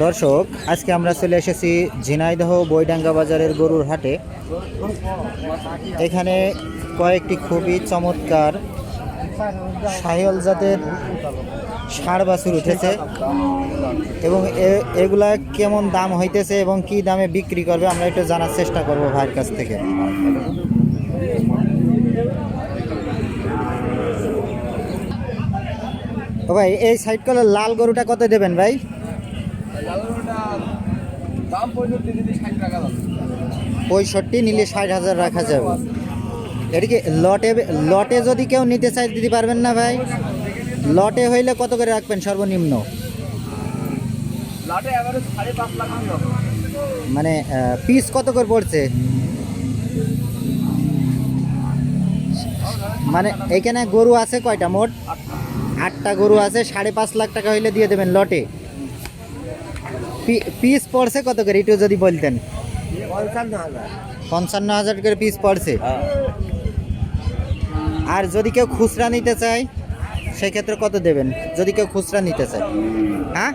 দর্শক, আজকে আমরা চলে এসেছি ঝিনাইদহ বইডাঙ্গা বাজারের গরুর হাটে। এখানে কয়েকটি খুবই চমৎকার সাহিওয়াল জাতের ষাড় বাছুর উঠেছে এবং এগুলা কেমন দাম হইতেছে এবং কি দামে বিক্রি করবে আমরা একটু জানার চেষ্টা করব ভাইয়ের কাছ থেকে। ভাই, এই সাইড কলার লাল গরুটা কত দেবেন ভাই? পঁয়ষট্টি নিলে ষাট হাজার রাখা যাবে। এটা কি লটে লটে যদি কেউ নিতে চাই দিতে পারবেন না ভাই? লটে হইলে কত করে রাখবেন সর্বনিম্ন? মানে পিস কত করে পড়ছে? মানে এখানে গরু আছে কয়টা মোট? আটটা গরু আছে সাড়ে পাঁচ লাখ টাকা হইলে দিয়ে দেবেন লটে। পিস পড়ছে কত করে? একটু যদি বলতেন। পঞ্চান্ন হাজার পঞ্চান্ন হাজার করে পিস পড়ছে। আর যদি কেউ খুচরা নিতে চায় সেক্ষেত্রে কত দেবেন? যদি কেউ খুচরা নিতে চায়। হ্যাঁ?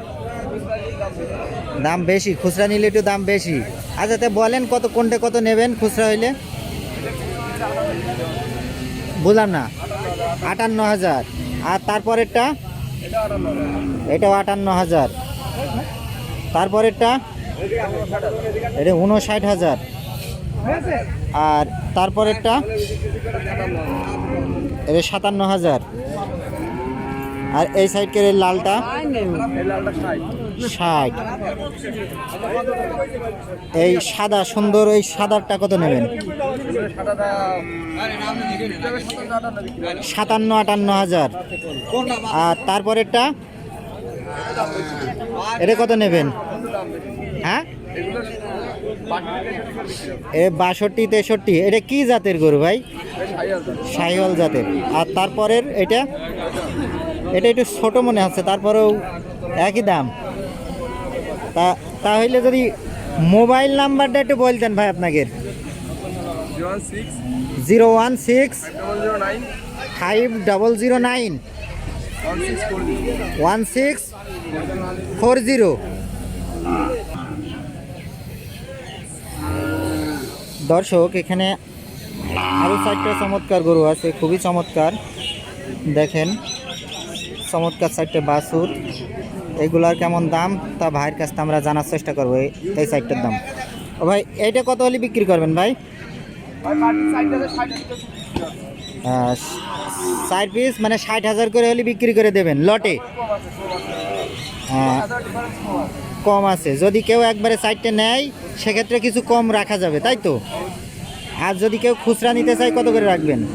দাম বেশি খুচরা নিলে একটু দাম বেশি। আচ্ছা তা বলেন কত কোনটা কত নেবেন খুচরা হইলে? বুঝলাম না। আটান্ন হাজার। আর তারপরেরটা? এটাও আটান্ন হাজার। তারপরেরটা, এটা উনষাট হাজার। আর তারপরেরটা, এটা সাতান্ন হাজার। আর এই সাইডের এই লালটা, ষাট। এই সাদা, সুন্দর এই সাদারটা কত নেবেন? সাতান্ন আটান্ন হাজার। আর তারপরেরটা, এটা কত নেবেন? হ্যাঁ? এ বাষট্টি তেষট্টি। এটা কি জাতের গরু ভাই? সাহিওয়াল জাতের। আর তারপরের এটা? এটা একটু ছোট মনে হচ্ছে তারপরেও একই দাম। তা তাহলে যদি মোবাইল নাম্বারটা একটু বলতেন ভাই আপনাকে। Zero one six five double zero nine one six four zero. দর্শক, এখানে আরও চারটা চমৎকার গরু আছে, খুবই চমৎকার। দেখেন, চমৎকার চারটে বাসুর এগুলার কেমন দাম, তা ভাইয়ের কাছ থেকে আমরা জানার চেষ্টা করব এই- সাইডটার দাম। ও ভাই, এইটা কত হলে বিক্রি করবেন ভাই? ষাট পিস মানে ষাট হাজার করে হলে বিক্রি করে দেবেন, লটে? কম আছে হ্যাঁ। কম আছে। যদি কেউ একবারে সাইডটা নেয়, সেক্ষেত্রে কিছু কম রাখা যাবে, তাই তো? আর যদি কেউ খুচরা নিতে চায়, কত করে রাখবেন?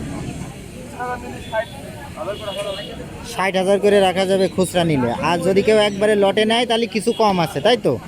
ষাট হাজার করে রাখা যাবে খুচরা নিলে। আর যদি কেউ একবারে লটে নেয়, তাহলে কিছু কম আছে, তাই তো?